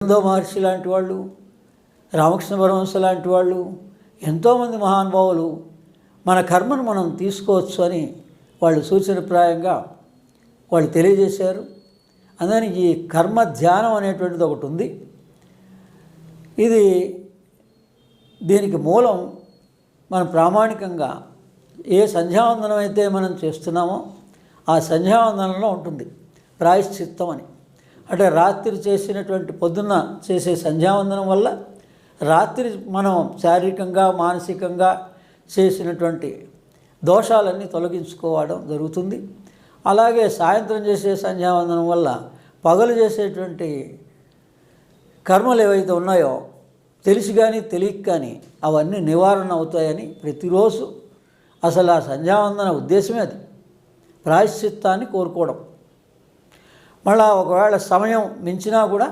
అరవిందో మహర్షి లాంటి వాళ్ళు రామకృష్ణ పరమహంస లాంటి వాళ్ళు ఎంతోమంది మహానుభావులు మన కర్మను మనం తీసుకోవచ్చు అని వాళ్ళు సూచనప్రాయంగా వాళ్ళు తెలియజేశారు. అందుకని ఈ కర్మ ధ్యానం అనేటువంటిది ఒకటి ఉంది. ఇది దీనికి మూలం మనం ప్రామాణికంగా ఏ సంధ్యావందనం అయితే మనం చేస్తున్నామో ఆ సంధ్యావందనంలో ఉంటుంది ప్రాయశ్చిత్తం అని. అంటే రాత్రి చేసినటువంటి పొద్దున్న చేసే సంధ్యావందనం వల్ల రాత్రి మనం శారీరకంగా మానసికంగా చేసినటువంటి దోషాలన్నీ తొలగించుకోవడం జరుగుతుంది. అలాగే సాయంత్రం చేసే సంధ్యావందనం వల్ల పగలు చేసేటువంటి కర్మలు ఏవైతే ఉన్నాయో తెలిసి కానీ తెలియక కానీ అవన్నీ నివారణ అవుతాయని ప్రతిరోజు అసలు ఆ సంధ్యావందన ఉద్దేశమే అది. ప్రాయశ్చిత్తాన్ని కోరుకోవడం. మళ్ళా ఒకవేళ సమయం మించినా కూడా